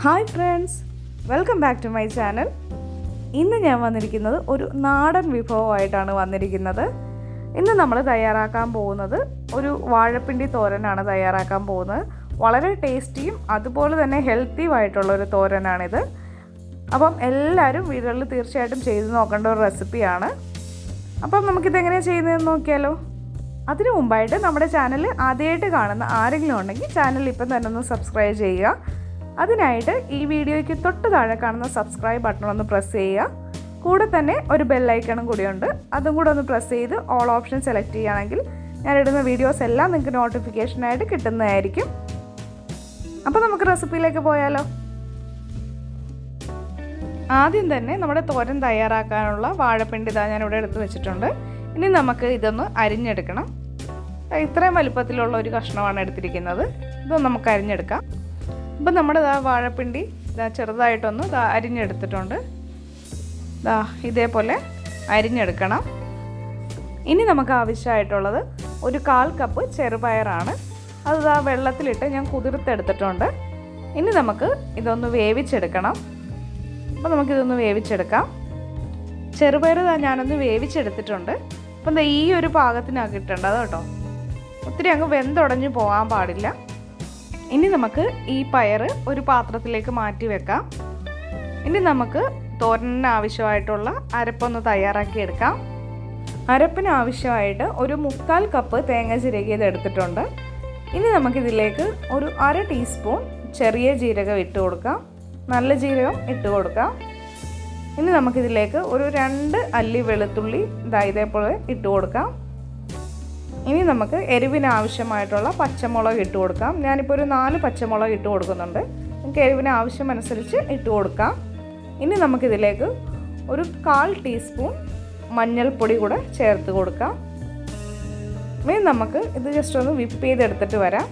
Hi friends welcome back to my channel. ഇന്ന് ഞാൻ വന്നിരിക്കുന്നത് ഒരു നാടൻ വിഭവമായിട്ടാണ് വന്നിരിക്കുന്നത്. ഇന്ന് നമ്മൾ തയ്യാറാക്കാൻ പോകുന്നത് ഒരു വാഴപ്പിണ്ടി തോരനാണ് തയ്യാറാക്കാൻ പോകുന്നത്. വളരെ ടേസ്റ്റിയും അതുപോലെ തന്നെ ഹെൽത്തിയുമായിട്ടുള്ള ഒരു തോരനാണിത്. അപ്പം എല്ലാവരും വീടുകളിൽ തീർച്ചയായിട്ടും ചെയ്ത് നോക്കേണ്ട ഒരു റെസിപ്പിയാണ്. അപ്പം നമുക്കിത് എങ്ങനെയാണ് ചെയ്യുന്നതെന്ന് നോക്കിയാലോ? അതിനു മുമ്പായിട്ട് നമ്മുടെ ചാനൽ ആദ്യമായിട്ട് കാണുന്ന ആരെങ്കിലും ഉണ്ടെങ്കിൽ ചാനൽ ഇപ്പം തന്നെ ഒന്ന് സബ്സ്ക്രൈബ് ചെയ്യുക. അതിനായിട്ട് ഈ വീഡിയോയ്ക്ക് തൊട്ട് താഴെ കാണുന്ന സബ്സ്ക്രൈബ് ബട്ടൺ ഒന്ന് പ്രസ് ചെയ്യുക. കൂടെ തന്നെ ഒരു ബെല്ലൈക്കണും കൂടിയുണ്ട് അതും കൂടെ ഒന്ന് പ്രസ് ചെയ്ത് ഓൾ ഓപ്ഷൻ സെലക്ട് ചെയ്യുകയാണെങ്കിൽ ഞാൻ ഇടുന്ന വീഡിയോസ് എല്ലാം നിങ്ങൾക്ക് നോട്ടിഫിക്കേഷനായിട്ട് കിട്ടുന്നതായിരിക്കും. അപ്പോൾ നമുക്ക് റെസിപ്പിയിലേക്ക് പോയാലോ? ആദ്യം തന്നെ നമ്മുടെ തോരൻ തയ്യാറാക്കാനുള്ള വാഴപ്പിണ്ടി ഇതാ ഞാനിവിടെ എടുത്ത് വെച്ചിട്ടുണ്ട്. ഇനി നമുക്ക് ഇതൊന്ന് അരിഞ്ഞെടുക്കണം. ഇത്രയും വലുപ്പത്തിലുള്ള ഒരു കഷ്ണമാണ് എടുത്തിരിക്കുന്നത്. ഇതൊന്ന് നമുക്ക് അരിഞ്ഞെടുക്കാം. അപ്പം നമ്മുടെ ഇതാ വാഴപ്പിണ്ടി ഇതാ ചെറുതായിട്ടൊന്ന് ഇതാ അരിഞ്ഞെടുത്തിട്ടുണ്ട്. ഇതാ ഇതേപോലെ അരിഞ്ഞെടുക്കണം. ഇനി നമുക്ക് ആവശ്യമായിട്ടുള്ളത് ഒരു കാൽ കപ്പ് ചെറുപയറാണ്. അത് ഇതാ വെള്ളത്തിലിട്ട് ഞാൻ കുതിർത്തെടുത്തിട്ടുണ്ട്. ഇനി നമുക്ക് ഇതൊന്ന് വേവിച്ചെടുക്കണം. അപ്പോൾ നമുക്കിതൊന്ന് വേവിച്ചെടുക്കാം. ചെറുപയർ ഞാനൊന്ന് വേവിച്ചെടുത്തിട്ടുണ്ട്. അപ്പം ഈ ഒരു പാകത്തിനാണ് കിട്ടേണ്ടത് കേട്ടോ. ഒത്തിരി അങ്ങ് വെന്തുടഞ്ഞു പോകാൻ പാടില്ല. ഇനി നമുക്ക് ഈ പയർ ഒരു പാത്രത്തിലേക്ക് മാറ്റി വെക്കാം. ഇനി നമുക്ക് തോരനിന് ആവശ്യമായിട്ടുള്ള അരപ്പൊന്ന് തയ്യാറാക്കി എടുക്കാം. അരപ്പിന് ആവശ്യമായിട്ട് ഒരു മുക്കാൽ കപ്പ് തേങ്ങ ചിരകിയത് എടുത്തിട്ടുണ്ട്. ഇനി നമുക്കിതിലേക്ക് ഒരു അര ടീസ്പൂൺ ചെറിയ ജീരകം ഇട്ട് കൊടുക്കാം. നല്ല ജീരകം ഇട്ട് കൊടുക്കാം. ഇനി നമുക്കിതിലേക്ക് ഒരു രണ്ട് അല്ലി വെളുത്തുള്ളി ഇതായതേപോലെ ഇട്ട് കൊടുക്കാം. ഇനി നമുക്ക് എരിവിന് ആവശ്യമായിട്ടുള്ള പച്ചമുളക് ഇട്ട് കൊടുക്കാം. ഞാനിപ്പോൾ ഒരു നാല് പച്ചമുളക് ഇട്ട് കൊടുക്കുന്നുണ്ട്. നമുക്ക് എരിവിന് ആവശ്യമനുസരിച്ച് ഇട്ട് കൊടുക്കാം. ഇനി നമുക്കിതിലേക്ക് ഒരു കാൽ ടീസ്പൂൺ മഞ്ഞൾപ്പൊടി കൂടെ ചേർത്ത് കൊടുക്കാം. ഇനി നമുക്ക് ഇത് ജസ്റ്റ് ഒന്ന് വിപ്പ് ചെയ്തെടുത്തിട്ട് വരാം.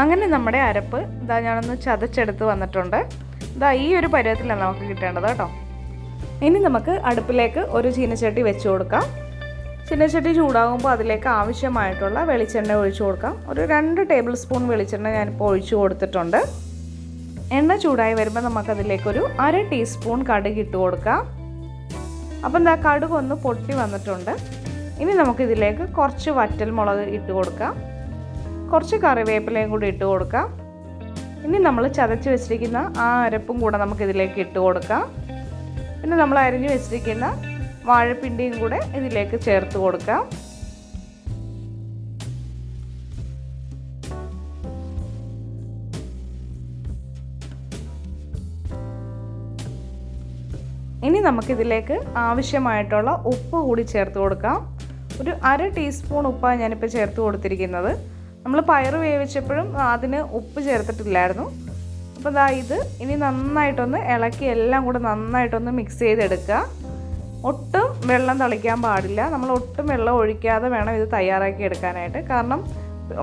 അങ്ങനെ നമ്മുടെ അരപ്പ് ഇതാ ഞാനൊന്ന് ചതച്ചെടുത്ത് വന്നിട്ടുണ്ട്. ഇതാ ഈ ഒരു പരുവത്തിലാണ് നമുക്ക് കിട്ടേണ്ടത് കേട്ടോ. ഇനി നമുക്ക് അടുപ്പിലേക്ക് ഒരു ചീനച്ചട്ടി വെച്ച് കൊടുക്കാം. ചീനച്ചട്ടി ചൂടാകുമ്പോൾ അതിലേക്ക് ആവശ്യമായിട്ടുള്ള വെളിച്ചെണ്ണ ഒഴിച്ചു കൊടുക്കാം. ഒരു രണ്ട് ടേബിൾ സ്പൂൺ വെളിച്ചെണ്ണ ഞാനിപ്പോൾ ഒഴിച്ചു കൊടുത്തിട്ടുണ്ട്. എണ്ണ ചൂടായി വരുമ്പോൾ നമുക്കതിലേക്കൊരു അര ടീസ്പൂൺ കടുക് ഇട്ട് കൊടുക്കാം. അപ്പം എന്താ കടുക് ഒന്ന് പൊട്ടി വന്നിട്ടുണ്ട്. ഇനി നമുക്കിതിലേക്ക് കുറച്ച് വറ്റൽ മുളക് ഇട്ട് കൊടുക്കാം. കുറച്ച് കറിവേപ്പിലയും കൂടി ഇട്ട് കൊടുക്കാം. ഇനി നമ്മൾ ചതച്ച് വെച്ചിരിക്കുന്ന ആ അരപ്പും കൂടെ നമുക്കിതിലേക്ക് ഇട്ട് കൊടുക്കാം. പിന്നെ നമ്മൾ അരിഞ്ഞു വെച്ചിരിക്കുന്ന വാഴപ്പിണ്ടിയും കൂടെ ഇതിലേക്ക് ചേർത്ത് കൊടുക്കാം. ഇനി നമുക്കിതിലേക്ക് ആവശ്യമായിട്ടുള്ള ഉപ്പ് കൂടി ചേർത്ത് കൊടുക്കാം. ഒരു അര ടീസ്പൂൺ ഉപ്പാണ് ഞാനിപ്പോൾ ചേർത്ത് കൊടുത്തിരിക്കുന്നത്. നമ്മൾ പയർ വേവിച്ചപ്പോഴും അതിന് ഉപ്പ് ചേർത്തിട്ടില്ലായിരുന്നു. അപ്പോൾ ഇതാ ഇത് ഇനി നന്നായിട്ടൊന്ന് ഇളക്കി എല്ലാം കൂടെ നന്നായിട്ടൊന്ന് മിക്സ് ചെയ്തെടുക്കുക. ഒട്ടും വെള്ളം തളിക്കാൻ പാടില്ല. നമ്മൾ ഒട്ടും വെള്ളം ഒഴിക്കാതെ വേണം ഇത് തയ്യാറാക്കി എടുക്കാനായിട്ട്. കാരണം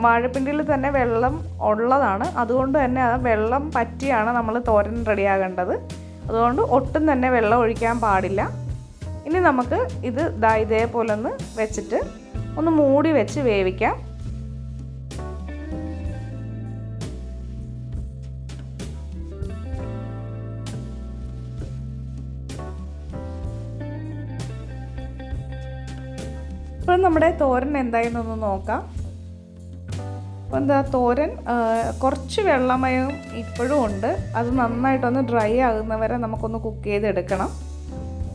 വാഴപ്പിണ്ടിയിൽ തന്നെ വെള്ളം ഉള്ളതാണ്. അതുകൊണ്ട് തന്നെ ആ വെള്ളം പറ്റിയാണ് നമ്മൾ തോരൻ റെഡിയാകേണ്ടത്. അതുകൊണ്ട് ഒട്ടും തന്നെ വെള്ളം ഒഴിക്കാൻ പാടില്ല. ഇനി നമുക്ക് ഇത് ദാ ഇതേപോലെ ഒന്ന് വെച്ചിട്ട് ഒന്ന് മൂടി വെച്ച് വേവിക്കാം. ഇപ്പം നമ്മുടെ തോരൻ എന്തായെന്നൊന്ന് നോക്കാം. അപ്പോൾ എന്താ തോരൻ കുറച്ച് വെള്ളമയം ഇപ്പോഴും ഉണ്ട്. അത് നന്നായിട്ടൊന്ന് ഡ്രൈ ആകുന്നവരെ നമുക്കൊന്ന് കുക്ക് ചെയ്തെടുക്കണം.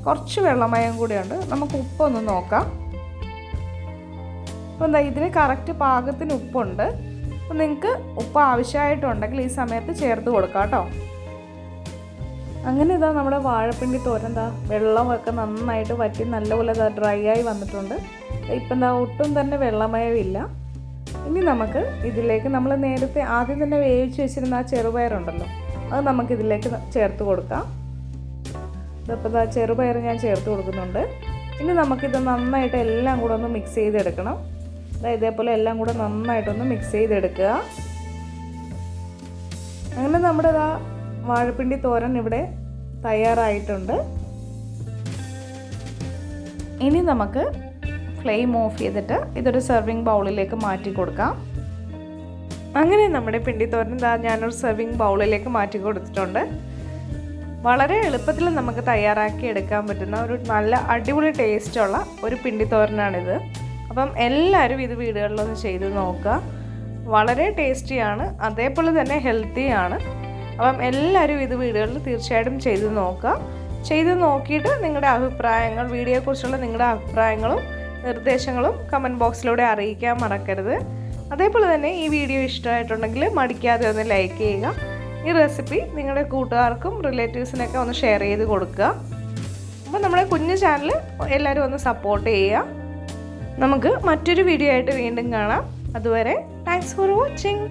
കുറച്ച് വെള്ളമയം കൂടിയുണ്ട് നമുക്ക് ഉപ്പൊന്ന് നോക്കാം. അപ്പോൾ എന്താ ഇതിന് കറക്റ്റ് പാകത്തിന് ഉപ്പുണ്ട്. അപ്പോൾ നിങ്ങൾക്ക് ഉപ്പ് ആവശ്യമായിട്ടുണ്ടെങ്കിൽ ഈ സമയത്ത് ചേർത്ത് കൊടുക്കാം കേട്ടോ. അങ്ങനെ ഇതാ നമ്മുടെ വാഴപ്പിണ്ടി തോരൻ എന്താ വെള്ളമൊക്കെ നന്നായിട്ട് വറ്റി നല്ലപോലെ ഇതാ ഡ്രൈ ആയി വന്നിട്ടുണ്ട്. ഇപ്പം എന്താ ഒട്ടും തന്നെ വെള്ളമയമില്ല ഇനി നമുക്ക് ഇതിലേക്ക് നമ്മൾ നേരത്തെ ആദ്യം തന്നെ വേവിച്ച് വെച്ചിരുന്ന ആ ചെറുപയറുണ്ടല്ലോ അത് നമുക്ക് ഇതിലേക്ക് ചേർത്ത് കൊടുക്കാം. ഇതിപ്പോൾ ഇതാ ചെറുപയർ ഞാൻ ചേർത്ത് കൊടുക്കുന്നുണ്ട്. ഇനി നമുക്കിത് നന്നായിട്ട് എല്ലാം കൂടെ ഒന്ന് മിക്സ് ചെയ്തെടുക്കണം. അതായത് ഇതേപോലെ എല്ലാം കൂടെ നന്നായിട്ടൊന്ന് മിക്സ് ചെയ്തെടുക്കുക. അങ്ങനെ നമ്മുടെ ഇതാ വാഴപ്പിണ്ടി തോരൻ ഇവിടെ തയ്യാറായിട്ടുണ്ട്. ഇനി നമുക്ക് ഫ്ലെയിം ഓഫ് ചെയ്തിട്ട് ഇതൊരു സെർവിങ് ബൗളിലേക്ക് മാറ്റി കൊടുക്കാം. അങ്ങനെ നമ്മുടെ പിണ്ടിത്തോരൻ ദാ ഞാനൊരു സെർവിങ് ബൗളിലേക്ക് മാറ്റി കൊടുത്തിട്ടുണ്ട്. വളരെ എളുപ്പത്തിൽ നമുക്ക് തയ്യാറാക്കി എടുക്കാൻ പറ്റുന്ന ഒരു നല്ല അടിപൊളി ടേസ്റ്റുള്ള ഒരു പിണ്ടി പിണ്ടിത്തോരനാണിത് അപ്പം എല്ലാവരും ഇത് വീടുകളിലൊന്ന് ചെയ്ത് നോക്കുക. വളരെ ടേസ്റ്റിയാണ് അതേപോലെ തന്നെ ഹെൽത്തിയാണ് അപ്പം എല്ലാവരും ഇത് വീടുകളിൽ തീർച്ചയായിട്ടും ചെയ്ത് നോക്കുക. ചെയ്ത് നോക്കിയിട്ട് നിങ്ങളുടെ അഭിപ്രായങ്ങൾ വീഡിയോയെക്കുറിച്ചുള്ള നിങ്ങളുടെ അഭിപ്രായങ്ങളും നിർദ്ദേശങ്ങളും കമന്റ് ബോക്സിലൂടെ അറിയിക്കാൻ മറക്കരുത്. അതേപോലെ തന്നെ ഈ വീഡിയോ ഇഷ്ടമായിട്ടുണ്ടെങ്കിൽ മടിക്കാതെ ഒന്ന് ലൈക്ക് ചെയ്യുക. ഈ റെസിപ്പി നിങ്ങളുടെ കൂട്ടുകാർക്കും റിലേറ്റീവ്സിനൊക്കെ ഒന്ന് ഷെയർ ചെയ്ത് കൊടുക്കുക. അപ്പോൾ നമ്മുടെ കുഞ്ഞു ചാനൽ എല്ലാവരും ഒന്ന് സപ്പോർട്ട് ചെയ്യുക. നമുക്ക് മറ്റൊരു വീഡിയോ ആയിട്ട് വീണ്ടും കാണാം. അതുവരെ താങ്ക്സ് ഫോർ വാച്ചിങ്